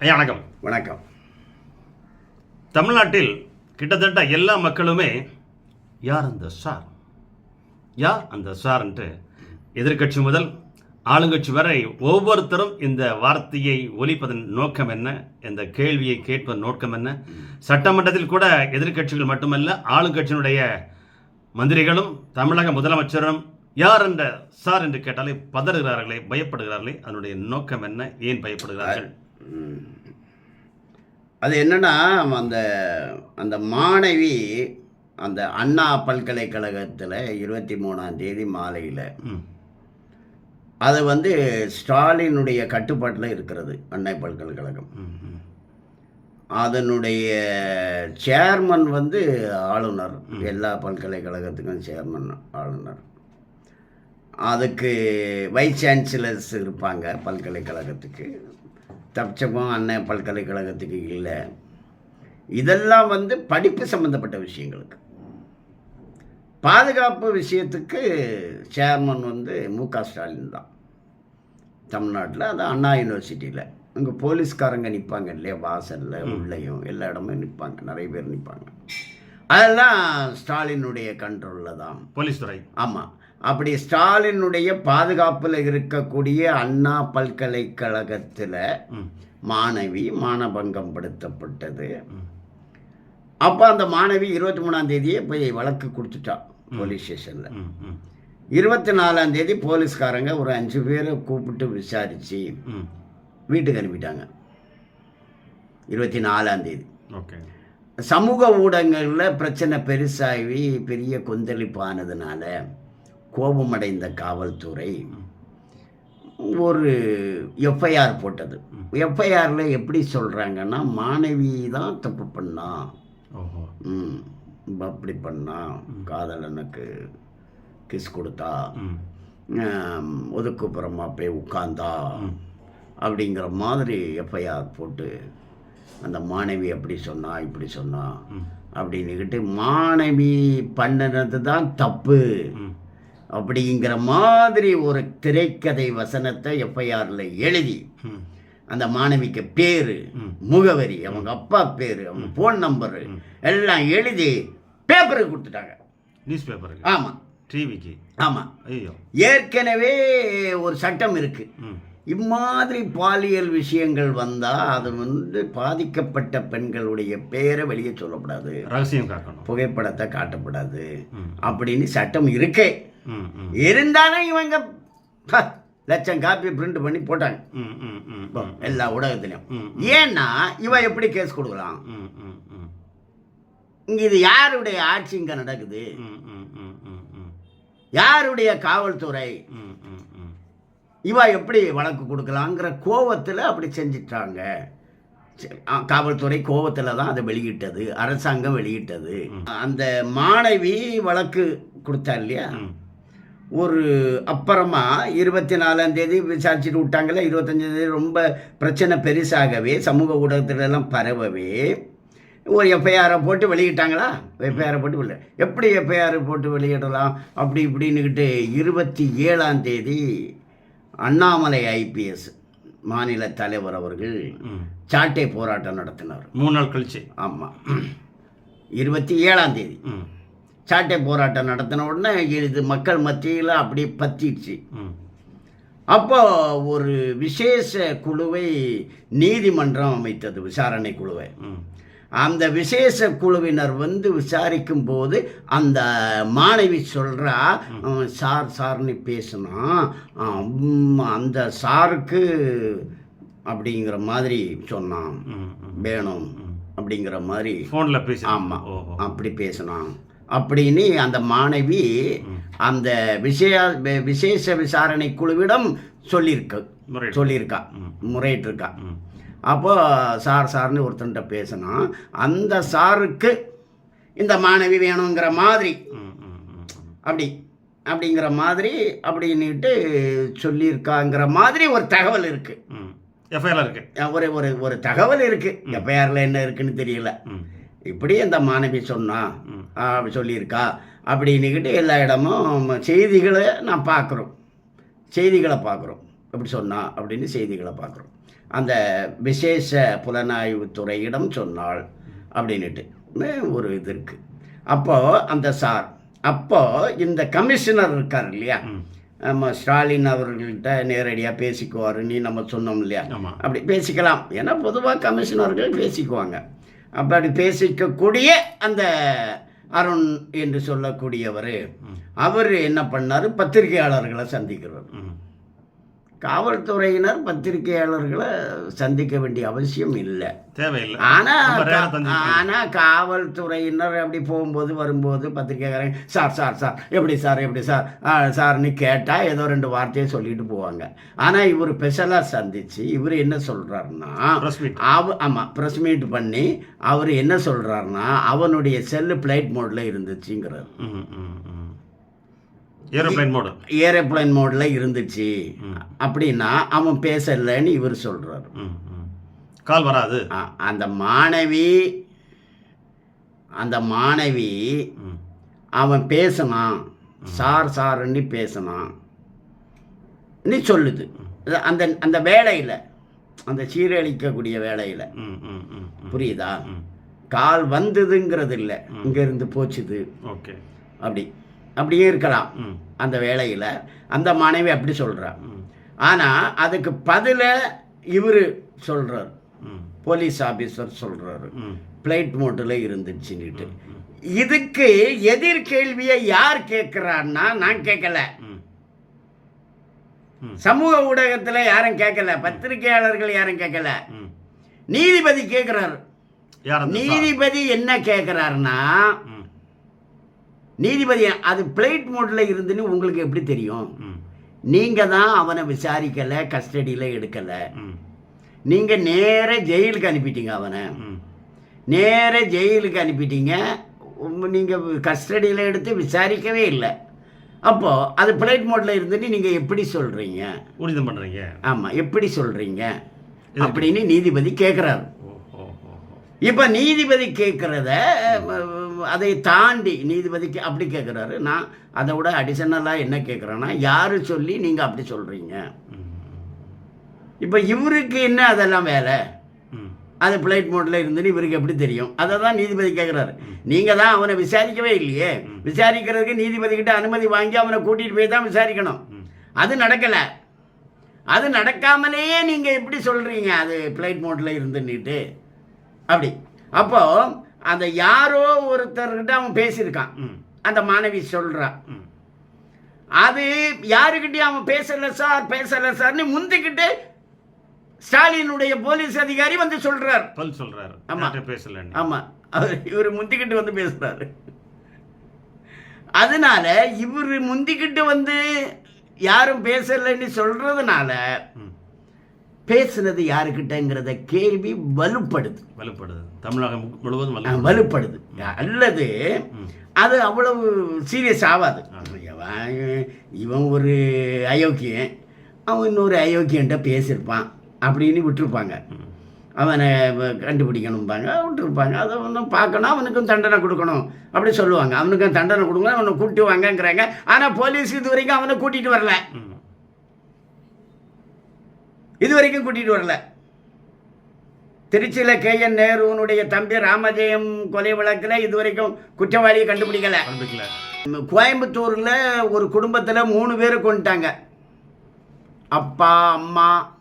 ஐயா வணக்கம். வணக்கம். தமிழ்நாட்டில் கிட்டத்தட்ட எல்லா மக்களுமே யார் அந்த சார்? யார் அந்த சார்ன்ட்டு எதிர்க்கட்சி முதல் ஆளுங்கட்சி வரை ஒவ்வொருத்தரும் இந்த வார்த்தையை ஒலிப்பதன் நோக்கம் என்ன? இந்த கேள்வியை கேட்பதன் நோக்கம் என்ன? சட்டமன்றத்தில் கூட எதிர்க்கட்சிகள் மட்டுமல்ல ஆளுங்கட்சியினுடைய மந்திரிகளும் தமிழக முதலமைச்சரும் யார் என்ற சார் என்று கேட்டாலே பதறுகிறார்களே பயப்படுகிறார்களே அதனுடைய நோக்கம் என்ன? ஏன் பயப்படுகிறார்கள்? அது என்னன்னா அந்த அந்த மாணவி அந்த அண்ணா பல்கலைக்கழகத்தில் இருபத்தி மூணாம் தேதி மாலையில் அது வந்து ஸ்டாலினுடைய கட்டுப்பாட்டில் இருக்கிறது அண்ணா பல்கலைக்கழகம். அதனுடைய சேர்மன் வந்து ஆளுநர் எல்லா பல்கலைக்கழகத்துக்கும் சேர்மன் ஆளுநர். அதுக்கு வைஸ் சான்சலர்ஸ் இருப்பாங்க பல்கலைக்கழகத்துக்கு. தற்சமம் அண்ணன் பல்கலைக்கழகத்துக்கு இல்லை. இதெல்லாம் வந்து படிப்பு சம்மந்தப்பட்ட விஷயங்களுக்கு. பாதுகாப்பு விஷயத்துக்கு சேர்மன் வந்து மு க ஸ்டாலின் தான். தமிழ்நாட்டில் அது அண்ணா யூனிவர்சிட்டியில். அங்கே போலீஸ்காரங்க நிற்பாங்க இல்லையா வாசலில் உள்ளேயும் எல்லா இடமும் நிற்பாங்க நிறைய பேர் நிற்பாங்க அதெல்லாம் ஸ்டாலினுடைய கண்ட்ரோலில் தான். போலீஸ் துறை. ஆமாம் அப்படி ஸ்டாலினுடைய பாதுகாப்பில் இருக்கக்கூடிய அண்ணா பல்கலைக்கழகத்தில் மாணவி மானபங்கம் படுத்தப்பட்டது. அப்போ அந்த மாணவி இருபத்தி மூணாம் தேதியே போய் வழக்கு கொடுத்துட்டா போலீஸ் ஸ்டேஷனில். இருபத்தி நாலாம் தேதி போலீஸ்காரங்க ஒரு அஞ்சு பேரை கூப்பிட்டு விசாரித்து வீட்டுக்கு அனுப்பிட்டாங்க. இருபத்தி நாலாம் தேதி. ஓகே. சமூக ஊடகங்களில் பிரச்சனை பெருசாகி பெரிய கொந்தளிப்பானதுனால கோபமடைந்த காவல்துறை ஒரு எஃப்ஐஆர் போட்டது. எஃப்ஐஆரில் எப்படி சொல்கிறாங்கன்னா மாணவி தான் தப்பு பண்ணா. ம். அப்படி பண்ணா காதலனுக்கு கிஸ் கொடுத்தா ஒதுக்குப்புறமா போய் உட்கார்ந்தா. அப்படிங்கிற மாதிரி எஃப்ஐஆர் போட்டு அந்த மாணவி அப்படி சொன்னா இப்படி சொன்னா அப்படின்னுக்கிட்டு மாணவி பண்ணினது தான் தப்பு. அப்படிங்கிற மாதிரி ஒரு திரைக்கதை வசனத்தை எஃப்ஐஆரில் எழுதி அந்த மாணவிக்கு பேர். முகவரி அவங்க அப்பா பேர் அவங்க ஃபோன் நம்பரு எல்லாம் எழுதி பேப்பருக்கு கொடுத்துட்டாங்க. நியூஸ் பேப்பருக்கு ஆமாம் டிவிக்கு ஆமாம் ஐயோ. ஏற்கனவே ஒரு சட்டம் இருக்கு. ம். இம்மாதிரி பாலியல் விஷயங்கள் வந்தால் அது வந்து பாதிக்கப்பட்ட பெண்களுடைய பேரை வெளியே சொல்லக்கூடாது ரகசியம் காக்கணும். புகைப்படத்தை காட்டக்கூடாது ம். அப்படின்னு சட்டம் இருக்கே. இருந்தாலும் இவங்க லட்சம் காப்பி பிரிண்ட் பண்ணி போட்டாங்க. ம் ம் ம் ம். எல்லா ஊடகத்திலையும். ஏன்னா இவன் எப்படி கேஸ் கொடுக்கலாம்? ம் ம் ம். இங்க இது யாருடைய ஆட்சி இங்க நடக்குது? ம் ம் ம் ம் ம். யாருடைய காவல்துறை? ம் ம் ம். இவ எப்படி வழக்கு கொடுக்கலாங்கிற கோவத்தில் அப்படி செஞ்சிட்டாங்க. காவல்துறை கோவத்தில் தான் அதை வெளியிட்டது அரசாங்கம் வெளியிட்டது. அந்த மாணவி வழக்கு கொடுத்தா இல்லையா? ஒரு அப்புறமா இருபத்தி நாலாம் தேதி விசாரிச்சுட்டு விட்டாங்கல்ல இருபத்தஞ்சாம் தேதி ரொம்ப பிரச்சனை பெருசாகவே சமூக ஊடகத்துல எல்லாம் பரவவே ஒரு எஃப்ஐஆரை போட்டு வெளியிட்டாங்களா? எஃப்ஐஆரை போட்டு வெளியிட எப்படி எஃப்ஐஆர் போட்டு வெளியிடலாம்? அப்படி இப்படின்னுக்கிட்டு இருபத்தி ஏழாம் தேதி அண்ணாமலை ஐபிஎஸ் மாநில தலைவர் அவர்கள் சாட்டை போராட்டம் நடத்தினார். மூணு நாள் கழிச்சு. ஆமாம் இருபத்தி ஏழாம் தேதி சாட்டை போராட்டம் நடத்தின உடனே இது மக்கள் மத்தியில் அப்படி பத்திடுச்சு. அப்போ ஒரு விசேஷ குழுவை நீதிமன்றம் அமைத்தது விசாரணை குழுவை. அந்த விசேஷ குழுவினர் வந்து விசாரிக்கும் போது அந்த மாணவி சொல்கிறா சார் சார்னு பேசுனா அந்த சாருக்கு அப்படிங்கிற மாதிரி சொன்னான். வேணும் அப்படிங்கிற மாதிரி ஃபோனில் பேசி ஆமாம் அப்படி பேசினான். அப்படின்னு அந்த மாணவி அந்த விஷய விசேஷ விசாரணை குழுவிடம் சொல்லியிருக்க. சொல்லியிருக்கா. முறையிட்டிருக்கா. அப்போ சார் சார்னு ஒருத்தன்ட்ட பேசினா அந்த சாருக்கு இந்த மாணவி வேணுங்கிற மாதிரி. அப்படி அப்படிங்கிற மாதிரி அப்படின்னுட்டு சொல்லியிருக்காங்கிற மாதிரி ஒரு தகவல் இருக்குது ம். எஃப்ஐஆர் இருக்கு. ஒரு ஒரு ஒரு தகவல் இருக்குது எஃப்ஐஆரில் என்ன இருக்குன்னு தெரியல. இப்படி அந்த மாணவி சொன்னா சொல்லியிருக்கா. அப்படின்னுக்கிட்டு எல்லா இடமும் செய்திகளை நான் பார்க்குறோம். செய்திகளை பார்க்குறோம். அப்படி சொன்னா அப்படின்னு செய்திகளை பார்க்குறோம். அந்த விசேஷ புலனாய்வு துறையிடம் சொன்னாள் அப்படின்னுட்டு. மே- ஒரு இது இருக்கு. அப்போ அந்த சார் அப்போ இந்த கமிஷனர் இருக்கார் இல்லையா. நம்ம ஸ்டாலின் அவர்கள்ட்ட நேரடியாக பேசிக்குவார் நீ நம்ம சொன்னோம் இல்லையா? அப்படி பேசிக்கலாம். ஏன்னா பொதுவாக கமிஷனர்கள் பேசிக்குவாங்க. அப்படி பேசிக்கக்கூடிய அந்த அருண் என்று சொல்லக்கூடியவர் அவர் என்ன பண்ணார்? பத்திரிகையாளர்களை சந்திக்கிறார் காவல்துறையினர் பத்திரிகையாளர்களை சந்திக்க வேண்டிய அவசியம் இல்லை தேவையில்லை ஆனா ரொம்ப rare ஆ கா- தந்திருக்காங்க. ஆனா காவல்துறையினர் அப்படி போகும்போது வரும்போது பத்திரிக்கைக்காரங்க சார் சார் சார் எப்படி சார் எப்படி சார் சார்னு கேட்டா ஏதோ ரெண்டு வார்த்தையை சொல்லிட்டு போவாங்க ஆனா இவர் ஸ்பெஷலா சந்திச்சு இவர் என்ன meet. அவ ஆமா ப்ரெஸ் மீட் பண்ணி அவர் என்ன சொல்றாருன்னா அவனுடைய செல்லு பிளைட் மோட்ல இருந்துச்சுங்கிறார். ஏரோப்ளேன் மோடு ஏரோப்ளைன் மோட்ல இருந்துச்சு. அப்படின்னா அவன் பேசலைன்னு இவர் ம். கால் வராது. அந்த மாணவி அந்த மாணவி. அவன் பேசினான். சார் சாருன்னு பேசினான். நீ சொல்லுது. அந்த அந்த வேலையில் அந்த சீரழிக்கக்கூடிய வேலையில். புரியுதா. கால் வந்ததுங்கிறது இல்லை இங்கேருந்து போச்சுது. ஓகே. அப்படி. அப்படியே இருக்கலாம். அந்த வேலையில் அந்த மாணவி அப்படி சொல்கிறா ம். ஆனால் அதுக்கு பதில இவர் சொல்கிறார். போலீஸ் ஆபீசர் சொல்கிறாரு. பிளைட் மோட்டில் இருந்துச்சுன்னுட்டு இதுக்கு எதிர் கேள்வியை யார் கேட்குறான்னா நான் கேட்கல. சமூக ஊடகத்தில் யாரும் கேட்கல பத்திரிகையாளர்கள் யாரும் கேட்கல. நீதிபதி கேட்குறாரு? நீதிபதி என்ன கேட்குறாருன்னா. நீதிபதி அது பிளைட் மோட்டில் இருந்துன்னு உங்களுக்கு எப்படி தெரியும். நீங்கள் தான் அவனை விசாரிக்கலை கஸ்டடியில் எடுக்கலை. நீங்கள் நேர ஜெயிலுக்கு அனுப்பிட்டீங்க அவனை. நேர ஜெயிலுக்கு அனுப்பிட்டீங்க. நீங்கள் கஸ்டடியில் எடுத்து விசாரிக்கவே இல்லை. அப்போது அது பிளைட் மோட்டில் இருந்துட்டு நீங்கள் எப்படி சொல்கிறீங்க ஊழியம் பண்றீங்க. ஆமாம் எப்படி சொல்கிறீங்க அப்படின்னு நீதிபதி கேட்குறாரு. இப்போ நீதிபதி கேட்குறத அதை தாண்டி நீதிபதிக்கு அப்படி கேட்குறாரு நான் அதை விட அடிஷனலாக என்ன கேட்குறேன்னா யார் சொல்லி நீங்கள் அப்படி சொல்கிறீங்க. இப்போ இவருக்கு என்ன அதெல்லாம் வேலை. அது பிளைட் மோட்டில் இருந்துன்னு இவருக்கு எப்படி தெரியும்? அதை தான் நீதிபதி கேட்குறாரு நீங்கள் தான் அவனை விசாரிக்கவே இல்லையே. விசாரிக்கிறதுக்கு நீதிபதி கிட்ட அனுமதி வாங்கி அவனை கூட்டிகிட்டு போய் தான் விசாரிக்கணும். அது நடக்கலை. அது நடக்காமலேயே நீங்கள் எப்படி சொல்கிறீங்க அது பிளைட் மோட்டில் இருந்துன்னுட்டு அப்படி. அப்போ அந்த யாரோ ஒருத்தர்கிட்ட அவன் பேசியிருக்கான். அந்த மாணவி சொல்கிறான். அது யாருக்கிட்டையும் அவன் பேசல சார் பேசல சார்னு முந்திக்கிட்டு ஸ்டாலினுடைய போலீஸ் அதிகாரி வந்து சொல்றார் பல் சொல்றாரு ஆமா. பேசலன்னு ஆமா அவர் இவர் முந்திக்கிட்டு வந்து பேசுறாரு அதனால இவர் முந்திக்கிட்டு வந்து யாரும் பேசலைன்னு சொல்றதுனால. பேசுனது யாருக்கிட்டங்கிறத கேள்வி வலுப்படுது. வலுப்படுது. தமிழகம் முழுவதும் வலுப்படுது. அல்லது. அது அவ்வளவு சீரியஸ் ஆகாது இவன் ஒரு அயோக்கியன் அவன் இன்னொரு அயோக்கியன்ட்ட பேசியிருப்பான் அப்படின்னு விட்டுருப்பாங்க. அவனை கண்டுபிடிக்கணும்பாங்க விட்டுருப்பாங்க. அதை ஒன்றும் பார்க்கணும் அவனுக்கும் தண்டனை கொடுக்கணும் அப்படி சொல்லுவாங்க. அவனுக்கும் தண்டனை கொடுக்கணும் அவனை கூட்டி வாங்கங்கிறாங்க. ஆனால் போலீஸ் இது வரைக்கும் அவனை கூட்டிகிட்டு வரல. இது வரைக்கும் கூட்டிகிட்டு வரல. திருச்சியில் கே. என். நேருனுடைய தம்பி ராமஜெயம் கொலை வழக்கில் இது வரைக்கும் குற்றவாளியை கண்டுபிடிக்கல. கோயம்புத்தூரில் ஒரு குடும்பத்தில் மூணு பேரை கொண்டுட்டாங்க. அப்பா அம்மா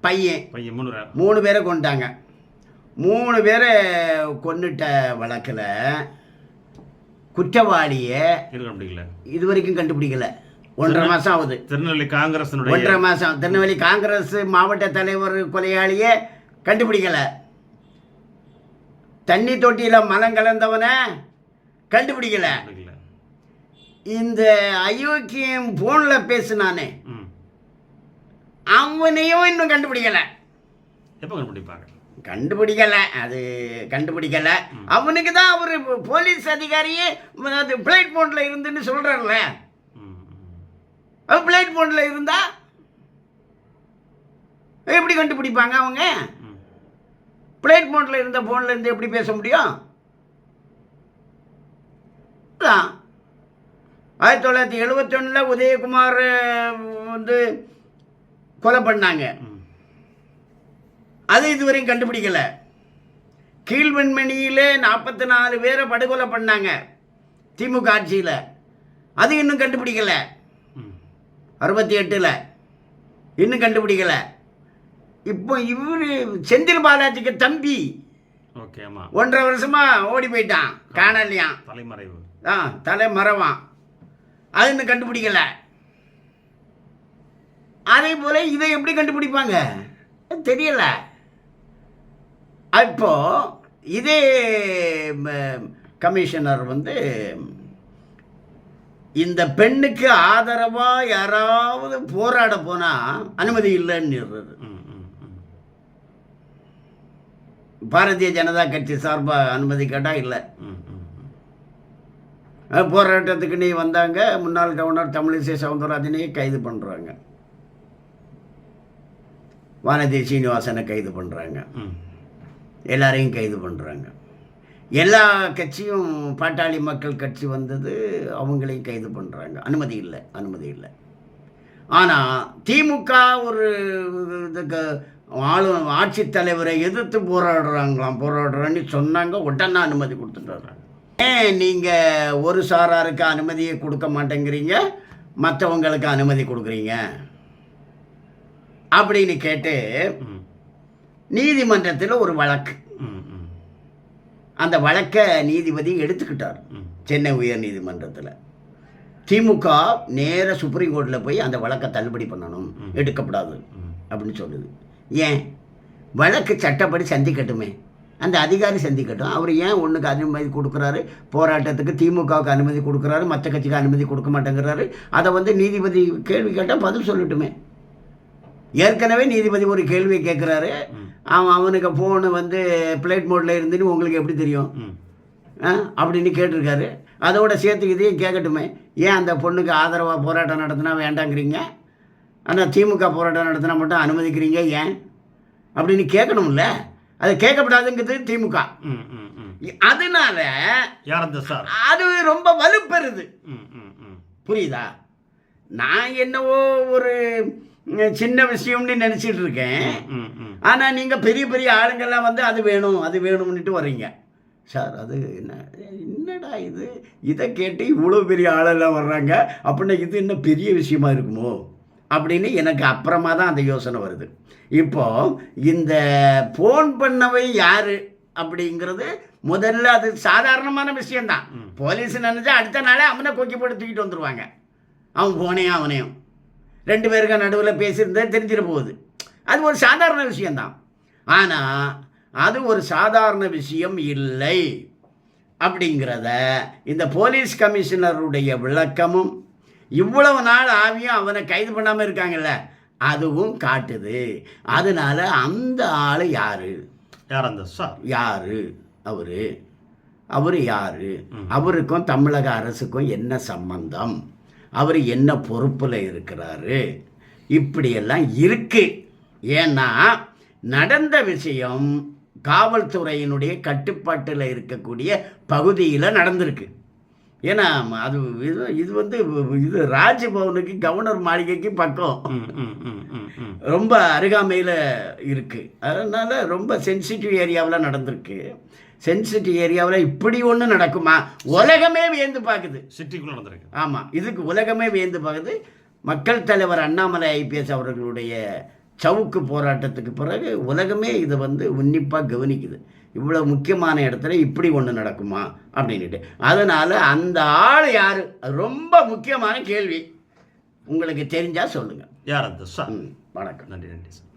பையன். பையன் மூணு மூணு பேரை கொண்டுட்டாங்க. மூணு பேரை கொன்னுட்ட வழக்கில் குற்றவாளியை இது வரைக்கும் கண்டுபிடிக்கல. ஒன்றரை மாதம் ஆகுது திருநெல்வேலி காங்கிரசினுடைய ஒன்றரை மாதம் திருநெல்வேலி காங்கிரஸ் மாவட்ட தலைவர் கொலையாளியே கண்டுபிடிக்கல. தண்ணி தொட்டியில் மலம் கலந்தவனை கண்டுபிடிக்கல. இந்த அயோக்கியம் ஃபோனில் பேசுனானே. அவனையும் இன்னும் கண்டுபிடிக்கல. எப்போ கண்டுபிடிப்பாங்க கண்டுபிடிக்கல. அது கண்டுபிடிக்கல. அவனுக்கு தான் அவர் போலீஸ் அதிகாரியே அது பிளைட் போர்டில் இருந்துன்னு சொல்கிறார்ல பிளைட் போர்டில் இருந்தா எப்படி கண்டுபிடிப்பாங்க அவங்க. பிளைட் மோட்டில் இருந்த ஃபோனில் இருந்து எப்படி பேச முடியும்? ஆயிரத்தி தொள்ளாயிரத்தி எழுபத்தொன்னில் உதயகுமார் வந்து கொலை பண்ணாங்க. அது இதுவரையும் கண்டுபிடிக்கல. கீழ்வெண்மணியிலே நாற்பத்தி நாலு பேரை படுகொலை பண்ணாங்க. திமுக ஆட்சியில். அது இன்னும் கண்டுபிடிக்கல. அறுபத்தி எட்டில். இன்னும் கண்டுபிடிக்கல. இப்போ இவர் செந்தில் பாலாஜிக்கு தம்பி. ஓகே ஆமா. ஒன்றரை வருஷமா ஓடி போயிட்டான். காணலையாம் தலைமறைவு. ஆ தலை மறவான் அது இன்னும் கண்டுபிடிக்கல. அதே போல இதை எப்படி கண்டுபிடிப்பாங்க? தெரியல. இப்போ இதே கமிஷனர் வந்து இந்த பெண்ணுக்கு ஆதரவா யாராவது போராட போனா அனுமதி இல்லைன்னு ம் ம் ம். பாரதிய ஜனதா கட்சி சார்பாக அனுமதி கேட்டால் இல்லை. போராட்டத்துக்கு நீ வந்தாங்க முன்னாள் கவர்னர் தமிழிசை சவுந்தரராஜனையே கைது பண்ணுறாங்க வானதி சீனிவாசனை கைது பண்ணுறாங்க எல்லாரையும் கைது பண்ணுறாங்க எல்லா கட்சியும் பாட்டாளி மக்கள் கட்சி வந்தது அவங்களையும் கைது பண்ணுறாங்க அனுமதி இல்லை அனுமதி இல்லை. ஆனால் திமுக ஒரு இதுக்கு ஆளு ஆட்சித்தலைவரை எதிர்த்து போராடுறாங்களாம் போராடுறான்னு சொன்னாங்க உடனே அனுமதி கொடுத்துட்டு ஏன் நீங்கள் ஒரு சாராருக்கு அனுமதியை கொடுக்க மாட்டேங்கிறீங்க? மற்றவங்களுக்கு அனுமதி கொடுக்குறீங்க? அப்படின்னு கேட்டு நீதிமன்றத்தில் ஒரு வழக்கு. அந்த வழக்கை நீதிபதி எடுத்துக்கிட்டார். சென்னை உயர் நீதிமன்றத்தில் திமுக நேர சுப்ரீம் கோர்ட்டில் போய் அந்த வழக்கை தள்ளுபடி பண்ணணும். எடுக்கப்படாது. அப்படின்னு சொல்லுது. ஏன்? வழக்கு சட்டப்படி சந்திக்கட்டுமே. அந்த அதிகாரி சந்திக்கட்டும். அவர் ஏன் ஒன்றுக்கு அனுமதி கொடுக்குறாரு? போராட்டத்துக்கு திமுகவுக்கு அனுமதி கொடுக்குறாரு. மற்ற கட்சிக்கு அனுமதி கொடுக்க மாட்டேங்கிறாரு. அதை வந்து நீதிபதி கேள்வி கேட்டால் பதில் சொல்லட்டுமே. ஏற்கனவே நீதிபதி ஒரு கேள்வியை கேட்குறாரு அவன் அவனுக்கு ஃபோனு வந்து பிளேட் மோடில் இருந்துன்னு உங்களுக்கு எப்படி தெரியும்? அப்படின்னு கேட்டிருக்காரு. அதோட சேர்த்து இதையும் கேட்கட்டுமே ஏன் அந்த பொண்ணுக்கு ஆதரவாக போராட்டம் நடத்தினா வேண்டாங்கிறீங்க? ஆனால் திமுக போராட்டம் நடத்தினா மட்டும் அனுமதிக்கிறீங்க ஏன்? அப்படின்னு கேட்கணும்ல அது கேட்கப்படாதுங்கிறது திமுக. அதனால அது ரொம்ப வலுப்பெறுது. புரியுதா? நான் என்னவோ ஒரு சின்ன விஷயம்னு நினச்சிட்டு இருக்கேன். ஆனால் நீங்கள் பெரிய பெரிய ஆளுங்கள்லாம் வந்து அது வேணும் அது வேணும்னுட்டு வர்றீங்க. சார் அது என்ன என்னடா இது? இதை கேட்டு இவ்வளோ பெரிய ஆளெல்லாம் வர்றாங்க. அப்படின்னா இது என்ன பெரிய விஷயமா இருக்குமோ? அப்படின்னு எனக்கு அப்புறமா தான் அந்த யோசனை வருது. இப்போ இந்த ஃபோன் பண்ணவை யாரு? அப்படிங்கிறது முதல்ல அது சாதாரணமான விஷயம்தான். ம். போலீஸ் நினைச்சா அடுத்த நாளே அவனை கொக்கி போட்டு தூக்கிட்டு வந்துருவாங்க. அவன் போனையும் அவனையும் ரெண்டு பேருக்கு நடுவில் பேசியிருந்தா தெரிஞ்சிட போகுது. அது ஒரு சாதாரண விஷயம்தான். ஆனால் அது ஒரு சாதாரண விஷயம் இல்லை. அப்படிங்கிறத இந்த போலீஸ் கமிஷனருடைய விளக்கமும் இவ்வளவு நாள் ஆவியும் அவனை கைது பண்ணாமல் இருக்காங்கல்ல அதுவும் காட்டுது. அதனால அந்த ஆள் யாரு? யார் அந்த சார்? யாரு? அவரு. அவர் யாரு. அவருக்கும் தமிழக அரசுக்கும் என்ன சம்பந்தம்? அவர் என்ன பொறுப்பில் இருக்கிறாரு? இப்படியெல்லாம் இருக்கு. ஏன்னா நடந்த விஷயம் காவல்துறையினுடைய கட்டுப்பாட்டில் இருக்கக்கூடிய பகுதியில் நடந்திருக்கு. ஏன்னா அது இது இது வந்து இது ராஜ்பவனுக்கு கவர்னர் மாளிகைக்கு பக்கம். ரொம்ப அருகாமையில் இருக்குது அதனால் ரொம்ப சென்சிட்டிவ் ஏரியாவில் நடந்திருக்கு. சென்சிட்டிவ் ஏரியாவில் இப்படி ஒன்று நடக்குமா? உலகமே வியந்து பார்க்குது சிட்டிக்குள்ள நடந்திருக்கு. ஆமாம் இதுக்கு உலகமே வியந்து பார்க்குது மக்கள் தலைவர் அண்ணாமலை ஐபிஎஸ் அவர்களுடைய சவுக்கு போராட்டத்துக்கு பிறகு உலகமே இதை வந்து உன்னிப்பாக கவனிக்குது. இவ்வளோ முக்கியமான இடத்துல இப்படி ஒன்று நடக்குமா? அப்படின்ட்டு அதனால் அந்த ஆள் யார்? ரொம்ப முக்கியமான கேள்வி. உங்களுக்கு தெரிஞ்சால் சொல்லுங்கள் யார் அந்த சார்? வணக்கம். நன்றி நன்றி சார்.